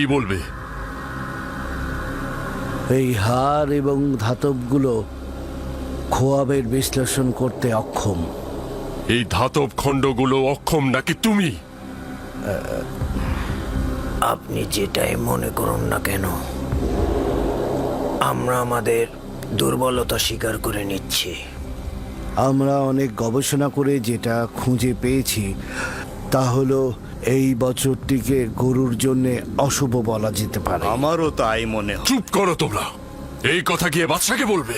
কি বলবে? এই হার এবং ধাতবগুলো খোয়াবের বিশ্লেষণ করতে অক্ষম। এই ধাতব খণ্ডগুলো অক্ষম নাকি তুমি? আপনি যেটাই মনে করুন না কেন আমরা আমাদের দুর্বলতা স্বীকার করে নিচ্ছি। আমরা অনেক গবেষণা করে যেটা খুঁজে পেয়েছি তা হলো এই বছরটিকে গরুর জন্য অশুভ বলা যেতে পারে। আমারও তাই মনে হয়। চুপ করো তোমরা। এই কথা গিয়ে বাদশাকে বলবে।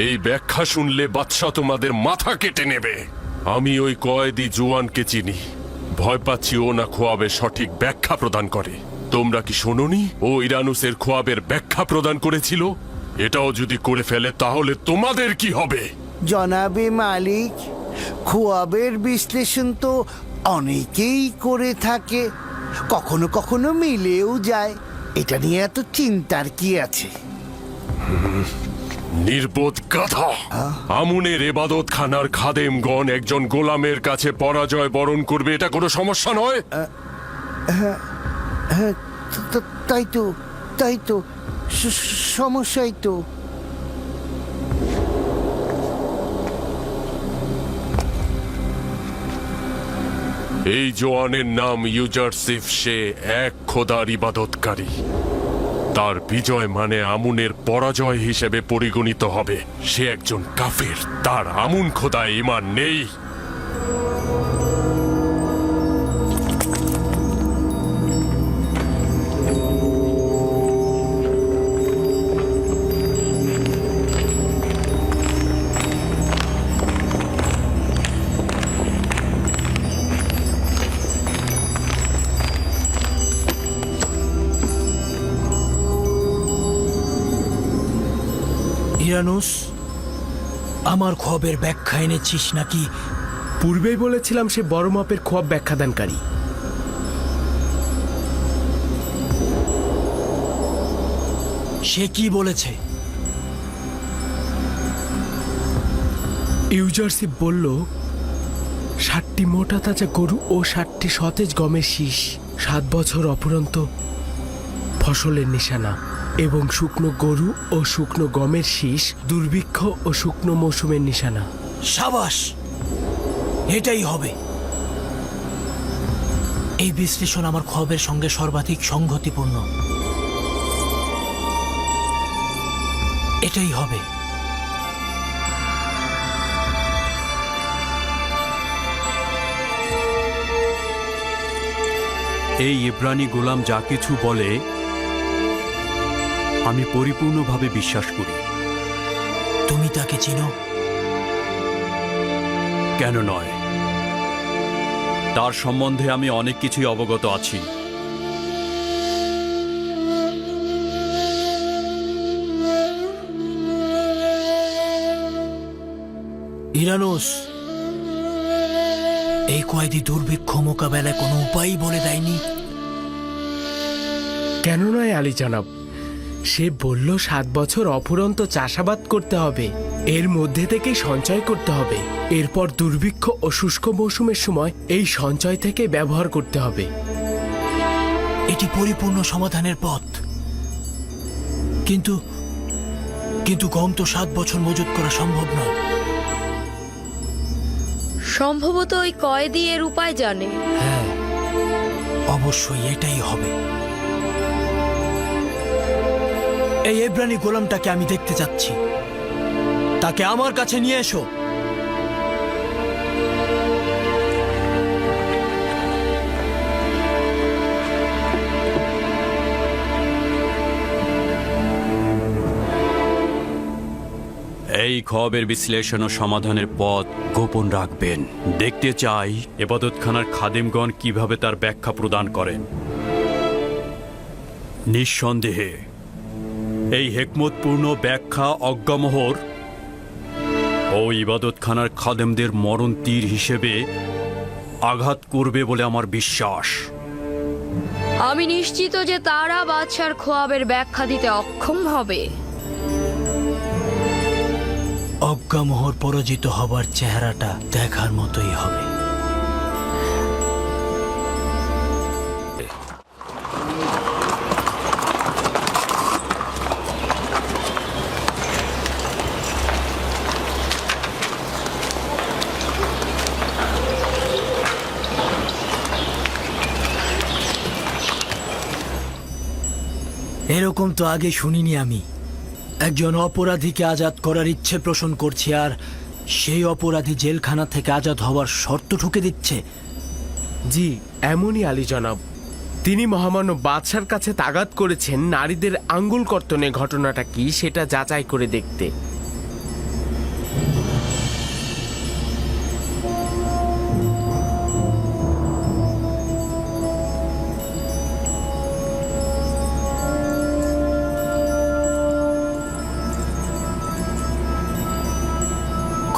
এই ব্যাখ্যা শুনলে বাদশা তোমাদের মাথা কেটে নেবে। আমি ওই কয়েদি জোয়ানকে চিনি। ভয় পাচ্ছি ও না খোয়াবে সঠিক ব্যাখ্যা প্রদান করে। তোমরা কি শোনোনি? ও ইরানুসের খোয়াবের ব্যাখ্যা প্রদান করেছিল? এটাও যদি করে ফেলে তাহলে তোমাদের কি হবে? জনাবে মালিক খোয়াবের বিশ্লেষণ তো অনেকেই করে থাকে। কখনো কখনো মিলেও যায়। এটা নিয়ে এত চিন্তার কি আছে? নির্বোধ গাধা। আমুনের এবাদত খানার খাদেমগণ একজন গোলামের কাছে পরাজয় বরণ করবে এটা কোনো সমস্যা নয়? হ্যাঁ তা- তাই তো তাই তো সমস্যাই তো। এই জোয়ানের নাম ইউজারসিফ সে এক খোদার ইবাদতকারী। তার বিজয় মানে আমুনের পরাজয় হিসেবে পরিগণিত হবে। সে একজন কাফের, তার আমুন খোদায় ইমান নেই। ইরানুস আমার খবের ব্যাখ্যা এনেছিস নাকি? পূর্বেই বলেছিলাম সে বড় মাপের খোয়াব ব্যাখ্যাদানকারী সে কি বলেছে? ইউজারশিপ বলল ষাটটি মোটা তাজা গরু ও ষাটটি সতেজ গমের শীষ সাত বছর অপরন্ত ফসলের নিশানা। এবং শুকনো গরু ও শুকনো গমের শীষ দুর্ভিক্ষ ও শুকনো মৌসুমের নিশানা। সাবাস! এটাই হবে। এই বিশ্লেষণ আমার খবের সঙ্গে সর্বাধিক সংগতিপূর্ণ। এটাই হবে। এই ইব্রানি গোলাম যা কিছু বলে আমি পরিপূর্ণভাবে বিশ্বাস করি। তুমি তাকে চিনো? কেন নয়? তার সম্বন্ধে আমি অনেক কিছুই অবগত আছি। ইরানোস এই কয়েদি দুর্ভিক্ষ মোকাবেলায় কোনো উপায়ই বলে দেয়নি। কেন নয় আলী জানাব? সে বলল সাত বছর অফুরন্ত চাষাবাদ করতে হবে। এর মধ্যে থেকেই সঞ্চয় করতে হবে। এরপর দুর্ভিক্ষ ও শুষ্ক মৌসুমের সময় এই সঞ্চয় থেকে ব্যবহার করতে হবে। এটি পরিপূর্ণ সমাধানের পথ। কিন্তু কিন্তু গম তো সাত বছর মজুত করা সম্ভব নয়। সম্ভবত ওই কয়েদি এর উপায় জানে। হ্যাঁ অবশ্যই এটাই হবে। এই এব্রানি গোলামটাকে আমি দেখতে চাচ্ছি তাকে আমার কাছে নিয়ে এসো। এই খবের বিশ্লেষণ ও সমাধানের পথ গোপন রাখবেন। দেখতে চাই এবাদতখানার খাদিমগণ কীভাবে তার ব্যাখ্যা প্রদান করেন। নিঃসন্দেহে এই হেকমতপূর্ণ ব্যাখ্যা অজ্ঞামোহর ও ইবাদতখানার খাদেমদের মরণ তীর হিসেবে আঘাত করবে বলে আমার বিশ্বাস। আমি নিশ্চিত যে তারা বাদশার খোয়াবের ব্যাখ্যা দিতে অক্ষম হবে। অজ্ঞামোহর পরাজিত হবার চেহারাটা দেখার মতোই হবে। এরকম তো আগে শুনিনি আমি। একজন অপরাধীকে আজাদ করার ইচ্ছে পোষণ করছি আর সেই অপরাধী জেলখানা থেকে আজাদ হওয়ার শর্ত ঠুকে দিচ্ছে। জি, এমনই আলী জনাব। তিনি মহামান্য বাদশার কাছে তাগাত করেছেন নারীদের আঙ্গুল কর্তনের ঘটনাটা কি, সেটা যাচাই করে দেখতে।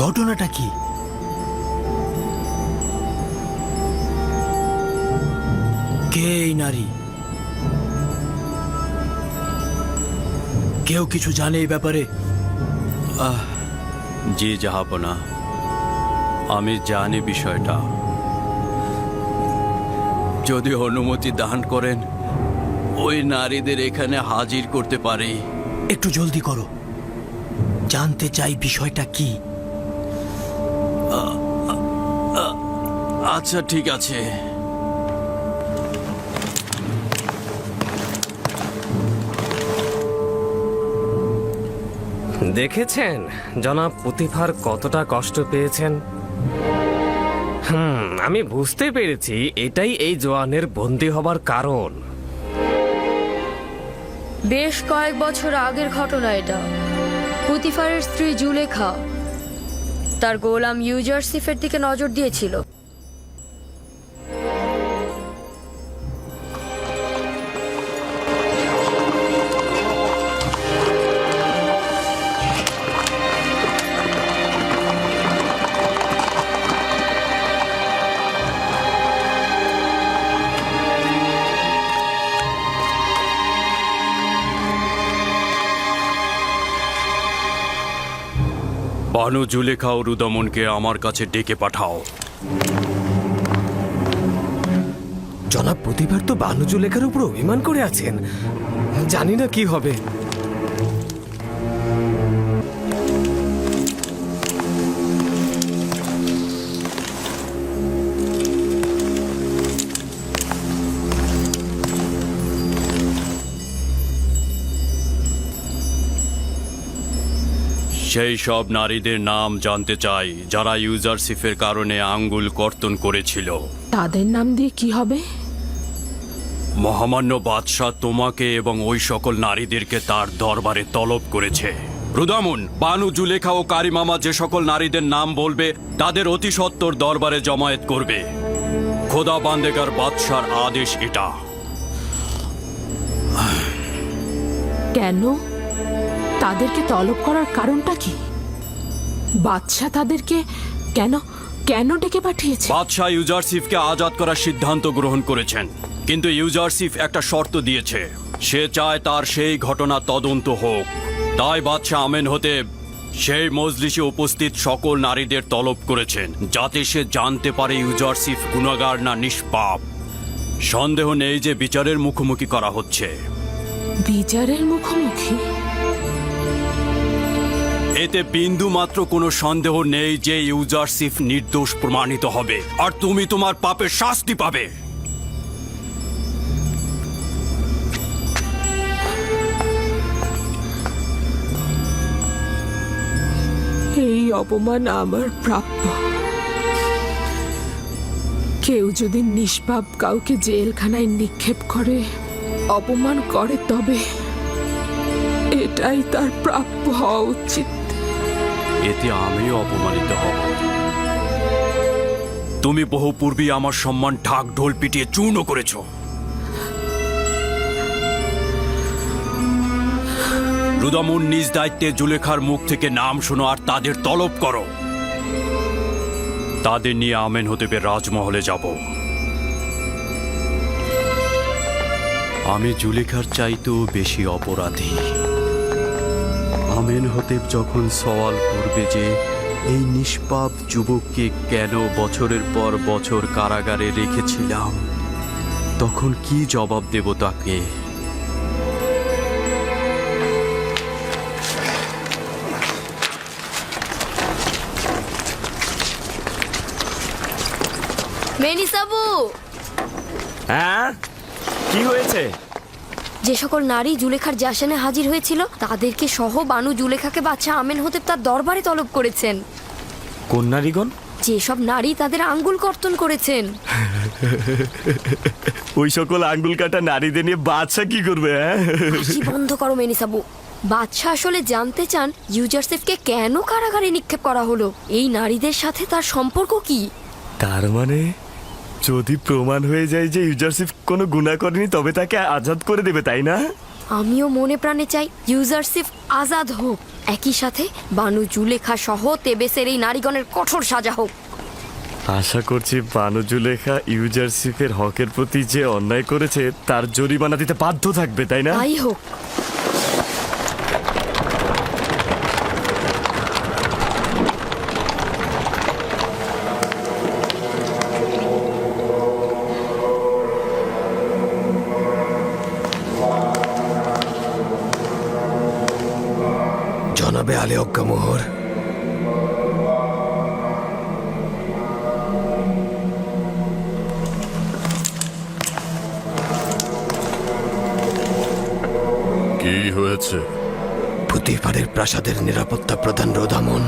ঘটনাটা কি? কে এই নারী? কেউ কিছু জানে এই ব্যাপারে? জি জাহাপনা। আমি জানি বিষয়টা। যদি অনুমতি দান করেন ওই নারীদের এখানে হাজির করতে পারি। একটু জলদি করো। জানতে চাই বিষয়টা কি? আচ্ছা ঠিক আছে। দেখেছেন জনাব পুতিফার কতটা কষ্ট পেয়েছেন? হুম আমি বুঝতে পেরেছি এটাই এই জোয়ানের বন্দি হবার কারণ। বেশ কয়েক বছর আগের ঘটনা এটা। পুতিফারের স্ত্রী জুলেখা তার গোলাম ইউজারসিফের দিকে নজর দিয়েছিল। বানু জুলেখা ও রুদমনকে আমার কাছে ডেকে পাঠাও। জনাব প্রতিবার তো বানুজুলেখার উপর অভিমান করে আছেন। জানি না কি হবে। সেই সব নারীদের নাম জানতে চাই যারা ইউজারশিপের কারণে আঙ্গুল কর্তন করেছিল। তাদের নাম দিয়ে কি হবে? মহামান্য বাদশাহ তোমাকে এবং ওই সকল নারীদেরকে তার দরবারে তলব করেছে। রুদামুন বানু জুলেখা ও কারিমামা যে সকল নারীদের নাম বলবে তাদের অতি সত্বর দরবারে জমায়েত করবে। খোদা বান্দেগার বাদশার আদেশ এটা। কেন? তাদেরকে তলব করার কারণটা কি? বাদশাহ তাদেরকে কেন কেন ডেকে পাঠিয়েছে? বাদশাহ ইউজারসিফকে আজাদ করার সিদ্ধান্ত গ্রহণ করেছেন। কিন্তু ইউজারসিফ একটা শর্ত দিয়েছে। সে চায় তার সেই ঘটনা তদন্ত হোক। তাই বাদশাহ আমেন হতে সেই মজলিসে উপস্থিত সকল নারীদের তলব করেছেন যাতে সে জানতে পারে ইউজারসিফ গুণাগার না নিষ্পাপ। সন্দেহ নেই যে বিচারের মুখোমুখি করা হচ্ছে। বিচারের মুখোমুখি? এতে বিন্দু মাত্র কোনো সন্দেহ নেই যে ইউজারসিফ নির্দোষ প্রমাণিত হবে। আর তুমি তোমার পাপের শাস্তি পাবে। এই অপমান আমার প্রাপ্য। কেউ যদি নিষ্পাপ কাউকে জেলখানায় নিক্ষেপ করে, অপমান করে তবে এটাই তার প্রাপ্য হওয়া উচিত। এতে আমিও অপমানিত হব। তুমি বহু পূর্বে আমার সম্মান ঢাক ঢোল পিটিয়ে চূর্ণ করেছ। রুদামুন নিজ দায়িত্বে জুলেখার মুখ থেকে নাম শোনো আর তাদের তলব করো। তাদের নিয়ে আমেন হতেবে রাজমহলে যাব। আমি জুলেখার চাইতেও বেশি অপরাধী। আমেন হতেব যখন সওয়াল করবে যে এই নিষ্পাপ যুবককে কেন বছরের পর বছর কারাগারে রেখেছিলাম? তখন কি জবাব দেব তাকে? মেনিসাবু! হ্যাঁ? কি হয়েছে? যে সকল নারী জুলেখার জাসানে হাজির হয়েছিল তাদেরকে সহ বানু জুলেখাকে বাচ্চা আমেন হতে তার দরবারে তলব করেছেন। কোন নারীগণ? যেসব নারী তাদের আঙ্গুল কর্তন করেছেন। ওই সকল আঙ্গুল কাটা নারীদের নিয়ে বাচ্চা কি করবে হ্যাঁ? হাসি বন্ধ করো মেনিসাবু। বাদশাহ আসলে জানতে চান ইউজারসেফকে কেন কারাগারে নিক্ষেপ করা হলো। এই নারীদের সাথে তার সম্পর্ক কি? তার মানে যদি প্রমাণ হয়ে যায় যে ইউজারশিপ কোনো গুণা করেনি তবে তাকে আজাদ করে দেবে তাই না? আমিও মনে প্রাণে চাই ইউজারসিফ আজাদ হোক। একই সাথে বানু জুলেখা সহ তেবেসের এই নারীগণের কঠোর সাজা হোক। আশা করছি বানুজুলেখা ইউজারশিপের হকের প্রতি যে অন্যায় করেছে তার জরিমানা দিতে বাধ্য থাকবে তাই না? তাই হোক। মোহর কি হয়েছে? পুতিফারের প্রাসাদের নিরাপত্তা প্রধান রোদামন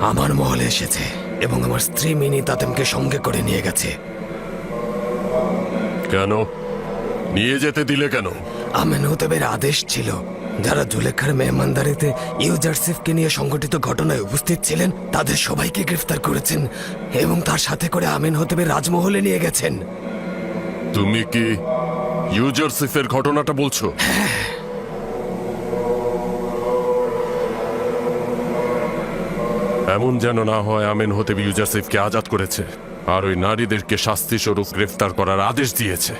আমার মহলে এসেছে এবং আমার স্ত্রী মিনি তাতেমকে সঙ্গে করে নিয়ে গেছে। কেন? নিয়ে যেতে দিলে কেন? আমেন হোতেবের আদেশ ছিল যারা জুলেখার মেহমানদারিতে ইউজারসিফকে নিয়ে সংগঠিত ঘটনায় উপস্থিত ছিলেন তাদের সবাইকে গ্রেফতার করেছেন এবং তার সাথে করে আমেন হোতেবের রাজমহলে নিয়ে গেছেন। তুমি কি ইউজারসিফের ঘটনাটা বলছো? এমন যেন না হয় আমেন হতে ইউজারসিফকে আজাদ করেছে আর ওই নারীদেরকে শাস্তি স্বরূপ গ্রেফতার করার আদেশ দিয়েছে।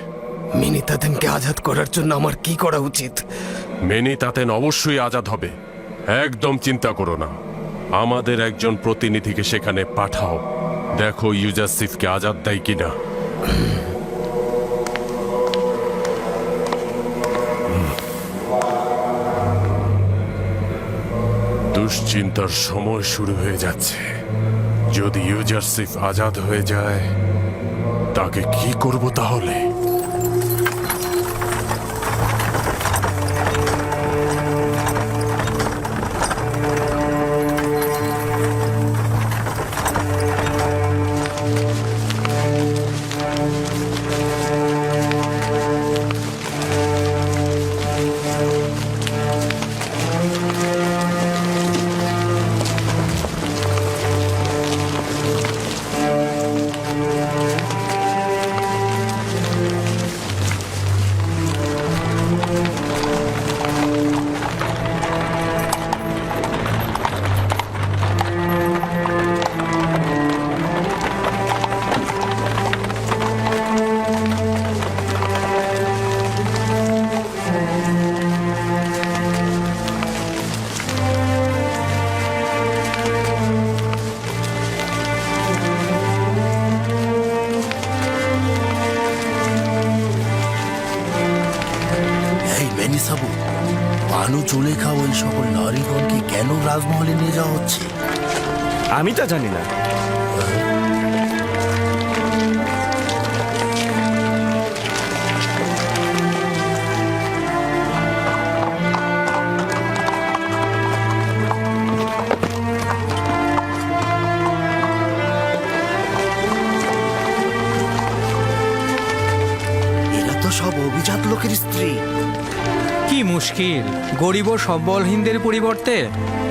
মিনি তাতেমকে আজাদ করার জন্য আমার কি করা উচিত? মেনে তাতেন অবশ্যই আজাদ হবে। একদম চিন্তা করো না। আমাদের একজন প্রতিনিধিকে সেখানে পাঠাও। দেখো ইউজারসিফকে আজাদ দেয় কিনা। দুশ্চিন্তার সময় শুরু হয়ে যাচ্ছে। যদি ইউজারসিফ আজাদ হয়ে যায়, তাকে কি করব তাহলে? কেন রাজমহলে নিয়ে যাওয়া হচ্ছে? আমি তা জানি না। এরা তো সব অভিজাত লোকের স্ত্রী। মুশকিল। গরিব ও সবলহীনদের পরিবর্তে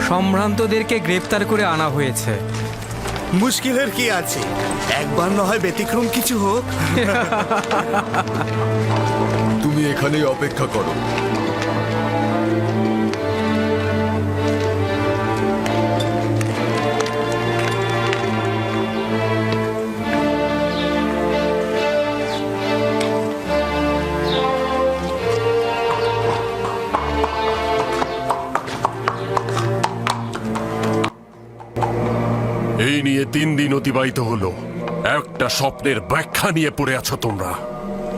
সম্ভ্রান্তদেরকে গ্রেপ্তার করে আনা হয়েছে। মুশকিলের কি আছে? একবার না হয় ব্যতিক্রম কিছু হোক। তুমি এখানেই অপেক্ষা করো। নিয়ে তিন দিন অতিবাহিত হলো। একটা স্বপ্নের ব্যাখ্যা নিয়ে পড়ে আছো তোমরা।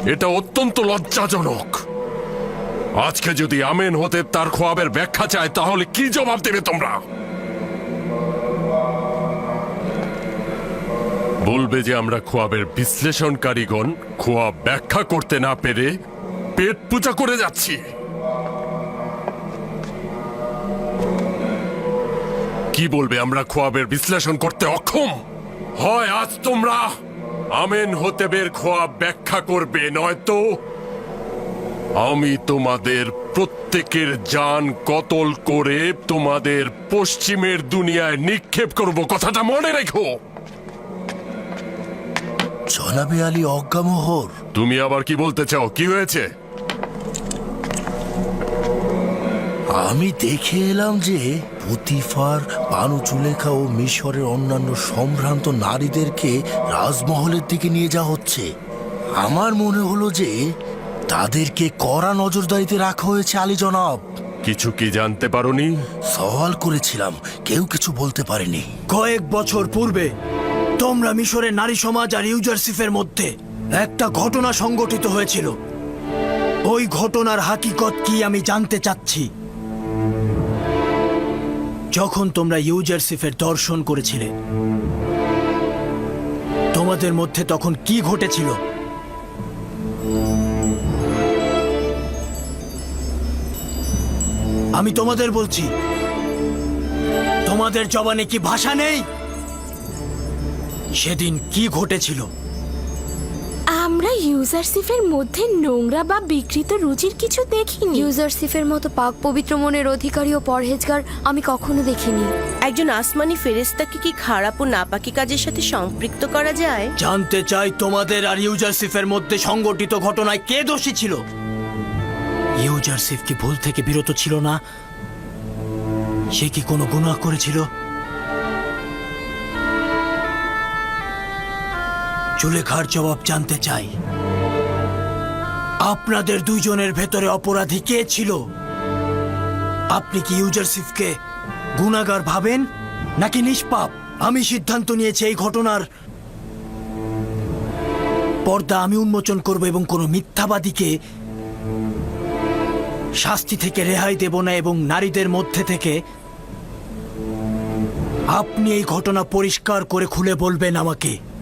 এটা অত্যন্ত লজ্জাজনক। আজকে যদি আমেন হতে তার খোয়াবের ব্যাখ্যা চায়, তাহলে কি জবাব দেবে তোমরা? বলবে যে আমরা খোয়াবের বিশ্লেষণকারীগণ খোয়াব ব্যাখ্যা করতে না পেরে পেট পূজা করে যাচ্ছি। কি বলবে আমরা খোয়াবের বিশ্লেষণ করতে অক্ষম? হয় আজ তোমরা আমেন হতেবের খোয়াব ব্যাখ্যা করবে নয়তো আমি তোমাদের প্রত্যেকের যান কতল করে তোমাদের পশ্চিমের দুনিয়ায় নিক্ষেপ করব। কথাটা মনে রেখো। জনাবে আলী অজ্ঞামোহর। তুমি আবার কি বলতে চাও? কি হয়েছে? আমি দেখে এলাম যে পুতিফার বানু চুলেখা ও মিশরের অন্যান্য সম্ভ্রান্ত নারীদেরকে রাজমহলের দিকে নিয়ে যাওয়া হচ্ছে। আমার মনে হলো যে তাদেরকে কড়া নজরদারিতে রাখা হয়েছে আলী জনাব। কিছু কি জানতে পারোনি? সওয়াল করেছিলাম কেউ কিছু বলতে পারেনি। কয়েক বছর পূর্বে তোমরা মিশরের নারী সমাজ আর ইউজারসিফের মধ্যে একটা ঘটনা সংগঠিত হয়েছিল। ওই ঘটনার হাকিকত কি আমি জানতে চাচ্ছি? যখন তোমরা ইউজারসিফের দর্শন করেছিলে, তোমাদের মধ্যে তখন কি ঘটেছিল? আমি তোমাদের বলছি, তোমাদের জবানে কি ভাষা নেই? সেদিন কি ঘটেছিল? আমরা ইউজারসিফের মধ্যে নোংরা বা বিকৃত রুচির কিছু দেখিনি। ইউজারসিফের মতো পাক পবিত্র মনের অধিকারী ও পরহেজগার আমি কখনো দেখিনি। একজন আসমানি ফেরেস্তাকে কি খারাপ ও নাপাকি কাজের সাথে সম্পৃক্ত করা যায়? জানতে চাই তোমাদের আর ইউজারসিফের মধ্যে সংগঠিত ঘটনায় কে দোষী ছিল? ইউজারসিফ কি ভুল থেকে বিরত ছিল না? সে কি কোনো গুনাহ করেছিল? চুলেখার জবাব জানতে চাই। আপনাদের দুইজনের ভেতরে অপরাধী কে ছিল? আপনি কি ইউজারসিফকে গুনাগার ভাবেন নাকি নিষ্পাপ? আমি সিদ্ধান্ত নিয়েছি এই ঘটনার পর্দা আমি উন্মোচন করব এবং কোনো মিথ্যাবাদীকে শাস্তি থেকে রেহাই দেব না এবং নারীদের মধ্যে থেকে আপনি এই ঘটনা পরিষ্কার করে খুলে বলবেন আমাকে।